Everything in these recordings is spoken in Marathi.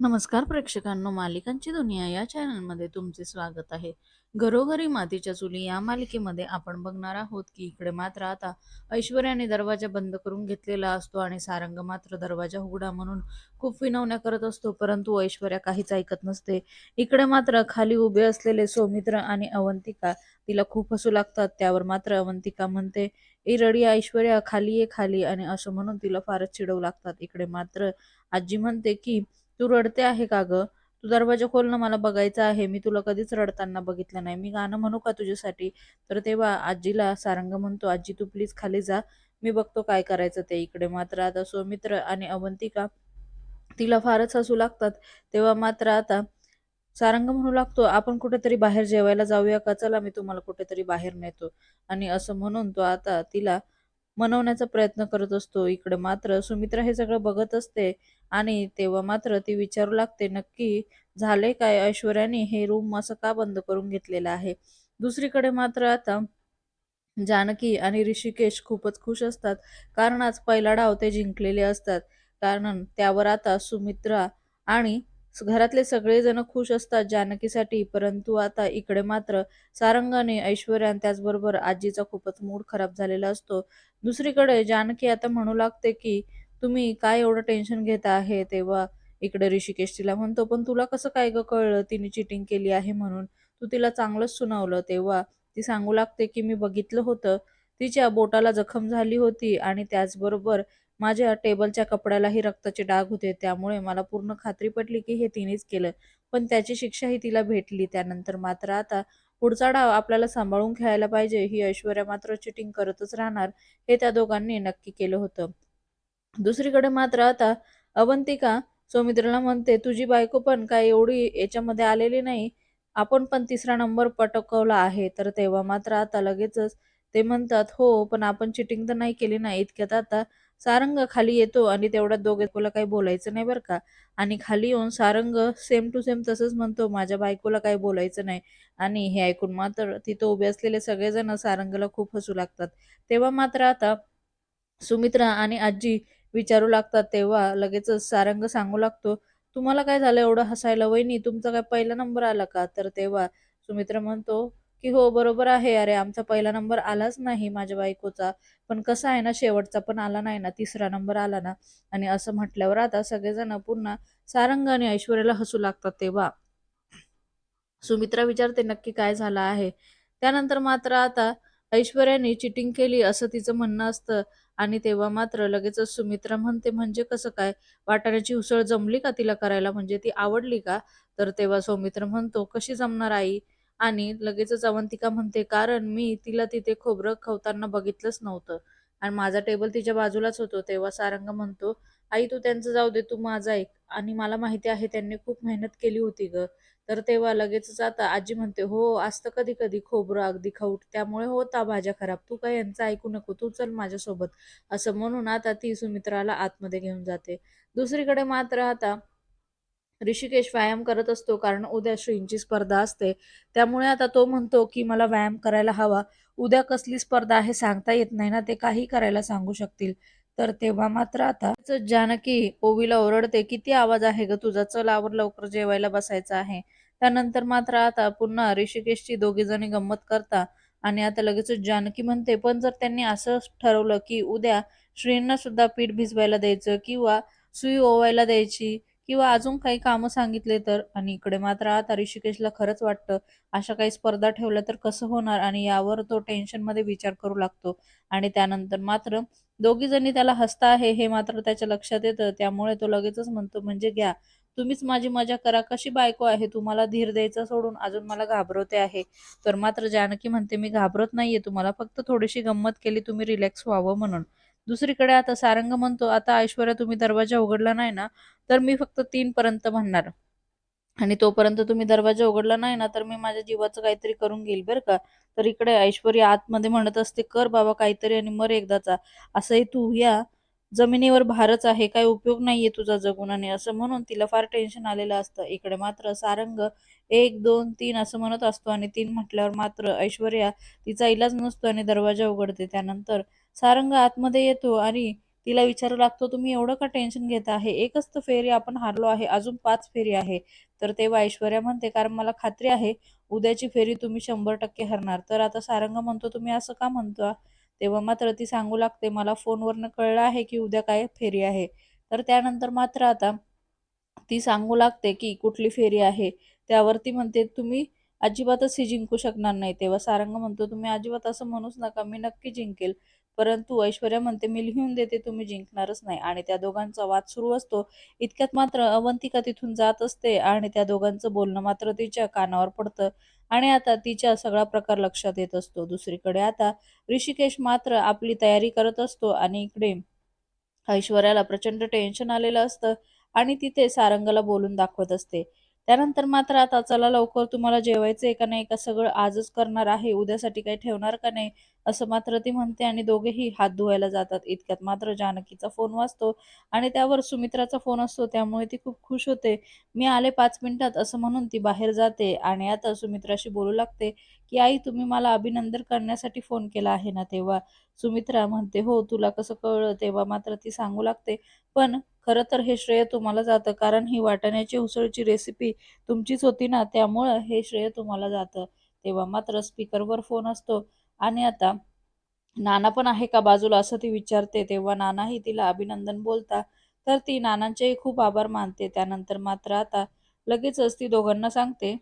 नमस्कार प्रेक्षकांनो मालिकांची दुनिया या चॅनलमध्ये तुमचे स्वागत आहे. घरोघरी मातीच्या चुली या मालिकेमध्ये आपण बघणार आहोत की इकडे मात्र आता ऐश्वर्याने दरवाजा बंद करून घेतलेला असतो आणि सारंग मात्र दरवाजा उघडा म्हणून खूप विनवण्या करत असतो परंतु ऐश्वर्या काहीच ऐकत नसते. इकडे मात्र खाली उभे असलेले सौमित्र आणि अवंतिका तिला खूप हसू लागतात. त्यावर मात्र अवंतिका म्हणते ए रडी ऐश्वर्या खाली ये खाली. आणि असं म्हणून तिला फारच चिडवू लागतात. इकडे मात्र आजी म्हणते की तू रडते आहे का ग? तू दरवाजा खोल ना मला बघायचं आहे. मी तुला कधीच रडताना बघितलं नाही. मी गाणं म्हणू का तुझ्यासाठी? तर तेव्हा आजीला सारंग म्हणतो आजी तू प्लीज खाली जा. मी बघतो काय करायचं ते इकडे. मात्र आता सौमित्र आणि अवंतिका तिला फारच हसू लागतात. तेव्हा मात्र आता सारंग म्हणू लागतो आपण कुठेतरी बाहेर जेवायला जाऊया का? चला मी तुम्हाला कुठेतरी बाहेर नेतो. आणि असं म्हणून तो आता तिला मनवण्याचा प्रयत्न करत असतो. इकडे मात्र सुमित्रा हे सगळं बघत असते आणि तेव्हा मात्र ती विचारू लागते नक्की झाले काय ऐश्वर्याने हे रूम असं का बंद करून घेतलेलं आहे? दुसरीकडे मात्र आता जानकी आणि ऋषिकेश खूपच खुश असतात. कारण आज पहिला डाव ते जिंकलेले असतात. कारण त्यावर आता सुमित्रा आणि घरातले सगळेजण खुश असतात जानकीसाठी परंतु आता इकडे मात्र सारंगाने ऐश्वर्या आणि त्याचबरोबर आजीचा खूपच मूड खराब झालेला असतो. दुसरीकडे जानकी आता म्हणू लागते की तुम्ही काय एवढं टेन्शन घेत आहे? तेव्हा इकडे ऋषिकेश तिला म्हणतो पण तुला कसं काय ग कळलं? तिने चिटिंग केली आहे म्हणून. तू तिला चांगलंच सुनावलं. तेव्हा ती सांगू लागते की मी बघितलं होतं. तिच्या बोटाला जखम झाली होती आणि त्याचबरोबर माझ्या टेबलच्या कपड्यालाही रक्ताचे डाग होते त्यामुळे मला पूर्ण खात्री पटली की हे तिनेच केलं. पण त्याची शिक्षाही तिला भेटली. त्यानंतर मात्र आता पुढचा डाव आपल्याला सांभाळून खेळायला पाहिजे ही ऐश्वर्या मात्र चिटिंग करतच राहणार हे त्या दोघांनी नक्की केलं होतं. दुसरीकडे मात्र आता अवंतिका सौमित्रला म्हणते तुझी बायको पण काय एवढी याच्यामध्ये आलेली नाही? आपण पण तिसरा नंबर पटकवला आहे. तर तेव्हा मात्र आता लगेचच ते म्हणतात हो पण आपण चिटिंग तर नाही केली ना इतक्यात आता सारंग खाली येतो आणि तेवढ्यात दोघे तुला काही बोलायचं नाही बरं का. आणि खाली येऊन सारंग सेम टू सेम तसंच म्हणतो माझ्या बायकोला काही बोलायचं नाही. आणि हे ऐकून मात्र तिथं उभे असलेले सगळेजण सारंगला खूप हसू लागतात. तेव्हा मात्र आता सुमित्रा आणि आजी विचारू लागतात तेव्हा लगेचच सारंग सांगू लागतो तुम्हाला काय झालं एवढं हसायला? वहिनी तुमचा काय पहिला नंबर आला का? तर तेव्हा सुमित्रा म्हणतो की हो बरोबर आहे. अरे आमचा पहिला नंबर आलाच नाही माझ्या बायकोचा. पण कसं आहे ना शेवटचा पण आला नाही ना तिसरा नंबर आला ना. आणि असं म्हटल्यावर आता सगळेजण पुन्हा सारंग आणि ऐश्वर्याला हसू लागतात तेव्हा. सुमित्रा विचारते नक्की काय झालं आहे? त्यानंतर मात्र आता ऐश्वर्याने चिटिंग केली असं तिचं म्हणणं असतं. आणि तेव्हा मात्र लगेचच सुमित्रा म्हणते म्हणजे कसं काय? वाटाण्याची उसळ जमली का तिला करायला? म्हणजे ती आवडली का? तर तेव्हा सौमित्र म्हणतो कशी जमणार आई? आणि लगेचच अवंतिका म्हणते कारण मी तिला तिथे खोबरं खवताना बघितलंच नव्हतं. आणि माझा टेबल तिच्या बाजूलाच होतो. तेव्हा सारंग म्हणतो आई तू त्यांचं जाऊ दे तू माझा ऐक. आणि मला माहिती आहे त्यांनी खूप मेहनत केली होती ग. तर तेव्हा लगेचच आता आजी म्हणते हो असतं कधी कधी खोबरं अगदी खाऊट त्यामुळे होता भाज्या खराब. तू काय यांचं ऐकू नको. तू चल माझ्यासोबत. असं म्हणून आता ती सुमित्राला आतमध्ये घेऊन जाते. दुसरीकडे मात्र आता ऋषिकेश व्यायाम करत असतो कारण उद्या श्रींची स्पर्धा असते. त्यामुळे आता तो म्हणतो की मला व्यायाम करायला हवा. उद्या कसली स्पर्धा आहे सांगता येत नाही ना ते काही करायला सांगू शकतील. तर तेव्हा मात्र आता जानकी ओवीला ओरडते किती आवाज आहे ग तुझा? चल आवर लवकर जेवायला बसायचं आहे. त्यानंतर मात्र आता पुन्हा ऋषिकेशची दोघी जणी गंमत करता आणि आता लगेचच जानकी म्हणते पण जर त्यांनी असं ठरवलं की उद्या श्रींना सुद्धा पीठ भिजवायला द्यायचं किंवा सुई ओवायला द्यायची किंवा अजून काही कामं सांगितले तर? आणि इकडे मात्र आता ऋषिकेशला खरंच वाटतं अशा काही स्पर्धा ठेवल्या तर कसं होणार? आणि यावर तो टेन्शनमध्ये विचार करू लागतो. आणि त्यानंतर मात्र दोघी जणी त्याला हसता आहे हे मात्र त्याच्या लक्षात येतं. त्यामुळे तो लगेचच म्हणतो म्हणजे घ्या तुम्हीच माझी मजा करा. कशी बायको आहे? तुम्हाला धीर द्यायचा सोडून अजून मला घाबरवते आहे. तर मात्र जानकी म्हणते मी घाबरत नाहीये. तुम्हाला फक्त थोडीशी गंमत केली तुम्ही रिलॅक्स व्हावं म्हणून. दुसरीकडे आता सारंग म्हणतो आता ऐश्वर्या तुम्ही दरवाजा उघडला नाही ना तर मी फक्त तीन पर्यंत म्हणणार. आणि तोपर्यंत तुम्ही दरवाजा उघडला नाही ना तर मी माझ्या जीवाचं काहीतरी करून घेईल बरं का. तर इकडे ऐश्वर्या आतमध्ये म्हणत असते कर बाबा काहीतरी आणि मर एकदाचा असंही तू या. जमिनीवर भारच आहे काय उपयोग नाहीये तुझा जगून. आणि असं म्हणून तिला फार टेन्शन आलेलं असतं. इकडे मात्र सारंग एक दोन तीन असं म्हणत असतो आणि तीन म्हटल्यावर मात्र ऐश्वर्या तिचा इलाज नसतो आणि दरवाजा उघडते. त्यानंतर सारंग आतमध्ये येतो आणि तिला विचारू लागतो तुम्ही एवढं का टेन्शन घेत आहे? एकच तर फेरी आपण हारलो आहे अजून पाच फेरी आहे. तर तेव्हा ऐश्वर्या म्हणते कारण मला खात्री आहे उद्याची फेरी तुम्ही शंभर टक्के हरणार. तर आता सारंग म्हणतो तुम्ही असं का म्हणता? तेव्हा मात्र ती सांगू लागते मला फोनवरनं कळलं आहे की उद्या काय फेरी आहे. तर त्यानंतर मात्र आता ती सांगू लागते की कुठली फेरी आहे. त्यावरती म्हणते तुम्ही अजिबातच ही जिंकू शकणार नाही. तेव्हा सारंग म्हणतो तुम्ही अजिबात असं म्हणूच नका मी नक्की जिंकेल. परंतु ऐश्वर्या म्हणते मी लिहून देते तुम्ही जिंकणारच नाही. आणि त्या दोघांचा वाद सुरू असतो. इतक्यात मात्र अवंतिका तिथून जात असते आणि त्या दोघांचं बोलणं मात्र तिच्या कानावर पडतं आणि आता तिच्या सगळा प्रकार लक्षात येत असतो. दुसरीकडे आता ऋषिकेश मात्र आपली तयारी करत असतो आणि इकडे ऐश्वर्याला प्रचंड टेन्शन आलेलं असतं आणि तिथे सारंगला बोलून दाखवत असते. त्यानंतर मात्र आता चला लवकर तुम्हाला जेवायचंय का नाही का सगळं आजच करणार आहे उद्यासाठी काही ठेवणार का नाही असं मात्र ती म्हणते आणि दोघेही हात धुवायला जातात. इतक्यात मात्र जानकीचा फोन वाजतो आणि त्यावर सुमित्राचा फोन असतो त्यामुळे ती खूप खुश होते. मी आले पाच मिनिटात असं म्हणून ती बाहेर जाते आणि आता सुमित्राशी बोलू लागते की आई तुम्ही मला अभिनंदन करण्यासाठी फोन केला आहे ना तेव्हा? सुमित्रा म्हणते हो तुला कसं कळलं? तेव्हा मात्र ती सांगू लागते पण खरं तर हे श्रेय तुम्हाला जातं कारण ही वाटाण्याची उसळची रेसिपी तुमचीच होती ना त्यामुळं हे श्रेय तुम्हाला जातं. तेव्हा मात्र स्पीकरवर फोन असतो. आणि आता नाना पण आहे का बाजूला असं ती विचारते. तेव्हा नानाही तिला अभिनंदन बोलता. तर ती नानांचेही खूप आभार मानते. त्यानंतर मात्र आता लगेचच ती दोघांना सांगते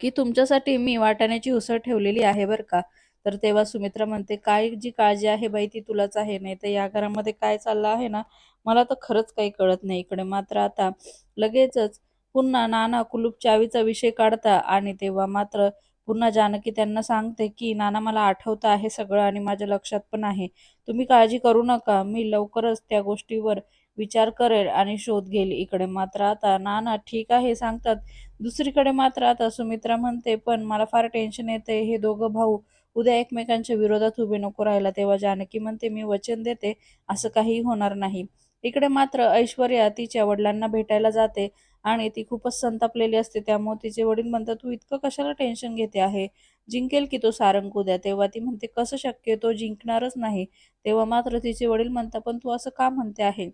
की तुमच्यासाठी मी वाटाण्याची उसळ ठेवलेली आहे बरं का? तर तेव्हा सुमित्रा म्हणते काय जी काळजी आहे बाई ती तुलाच आहे नाही तर या घरामध्ये काय चाललं आहे ना मला तर खरंच काही कळत नाही इकडे. मात्र आता लगेचच पुन्हा नाना कुलूप चावीचा विषय काढता आणि तेव्हा मात्र पुन्हा जानकी त्यांना सांगते की नाना मला आठवतं आहे सगळं आणि माझ्या लक्षात पण आहे. तुम्ही काळजी करू नका. मी लवकरच त्या गोष्टीवर विचार करेल आणि शोध घेईल इकडे. मात्र आता नाना ठीक आहे सांगतात. दुसरीकडे मात्र आता सुमित्रा म्हणते पण मला फार टेन्शन येते हे दोघं भाऊ उद्या एकमेकांच्या विरोधात उभे नको राहिला तेव्हा जानकी म्हणते मी वचन देते असं काहीही होणार नाही. इकडे मात्र ऐश्वर्या तिच्या वडिलांना भेटायला जाते आणि ती खूपच संतापलेली असते. त्यामुळे तिचे वडील म्हणतात तू इतकं कशाला टेन्शन घेते आहे? जिंकेल की तो सारंग उद्या? तेव्हा ती म्हणते कसं शक्य तो जिंकणारच नाही. तेव्हा मात्र तिचे वडील म्हणतात पण तू असं का म्हणते आहे?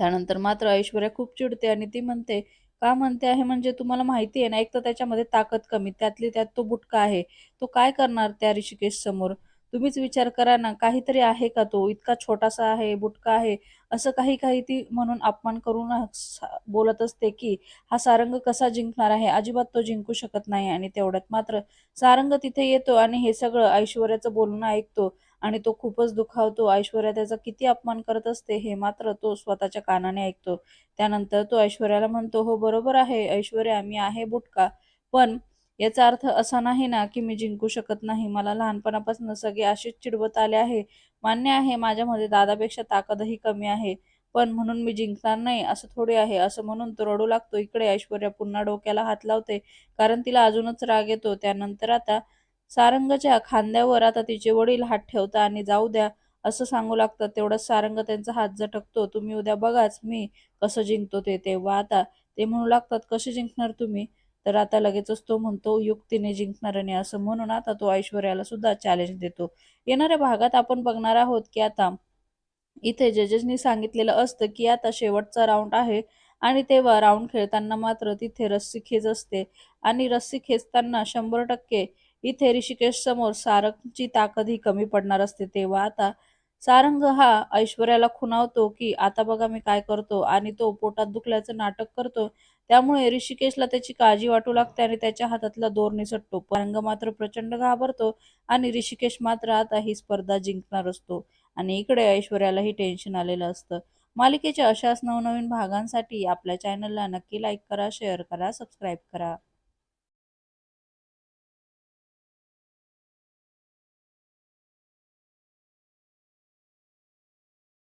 त्यानंतर मात्र ऐश्वर्या खूप चिडते आणि ती म्हणते का म्हणते आहे? म्हणजे तुम्हाला माहिती आहे ना एक तर त्याच्यामध्ये ताकद कमी त्यातली त्यात तो बुटका आहे. तो काय करणार त्या ऋषिकेश समोर? तुम्हीच विचार करा ना काहीतरी आहे का तो? इतका छोटासा आहे बुटका आहे असं काही काही ती म्हणून अपमान करून बोलत असते की हा सारंग कसा जिंकणार आहे? अजिबात तो जिंकू शकत नाही आणि तेवढ्यात मात्र सारंग तिथे येतो आणि हे सगळं ऐश्वर्याचं बोलणं ऐकतो. आणि तो खूपच दुखावतो. ऐश्वर्या त्याचा किती अपमान करत असते हे मात्र तो स्वतःच्या कानाने ऐकतो. त्यानंतर तो ऐश्वर्याला म्हणतो हो बरोबर आहे. ऐश्वर्या मी आहे बुटका. पण याचा अर्थ असा नाही ना की मी जिंकू शकत नाही. मला लहानपणापासून सगळे असेच चिडवत आले आहे. मान्य आहे माझ्यामध्ये दादापेक्षा ताकदही कमी आहे. पण म्हणून मी जिंकणार नाही असं थोडे आहे. असं म्हणून तो रडू लागतो. इकडे ऐश्वर्या पुन्हा डोक्याला हात लावते. कारण तिला अजूनच राग येतो. त्यानंतर आता सारंगच्या खांद्यावर आता तिचे वडील हात ठेवता आणि जाऊ द्या असं सांगू लागतात तेवढा सारंग त्यांचा हात झटकतो. तुम्ही उद्या बघाच मी कसं जिंकतो ते. तेव्हा आता ते म्हणू लागतात कसे जिंकणार तुम्ही? तर आता लगेचच तो म्हणतो युक्तीने जिंकणार आणि असं म्हणून आता तो ऐश्वर्याला सुद्धा चॅलेंज देतो. येणाऱ्या भागात आपण बघणार आहोत की आता इथे जजेसनी सांगितलेलं असतं की आता शेवटचा राऊंड आहे आणि तेव्हा राऊंड खेळताना मात्र तिथे रस्सी खेच असते आणि रस्सी खेचताना शंभर टक्के इथे ऋषिकेश समोर सारंगची ताकद ही कमी पडणार असते तेव्हा आता सारंग हा ऐश्वर्याला खुणावतो की आता बघा मी काय करतो. आणि तो पोटात दुखल्याचं नाटक करतो. त्यामुळे ऋषिकेशला त्याची काळजी वाटू लागते आणि त्याच्या हातातला दोर निसटतो सारंग मात्र प्रचंड घाबरतो आणि ऋषिकेश मात्र आता ही स्पर्धा जिंकणार असतो. आणि इकडे ऐश्वर्यालाही टेन्शन आलेलं असतं. मालिकेच्या अशाच नवनवीन भागांसाठी आपल्या चॅनलला नक्की लाईक करा शेअर करा सबस्क्राईब करा.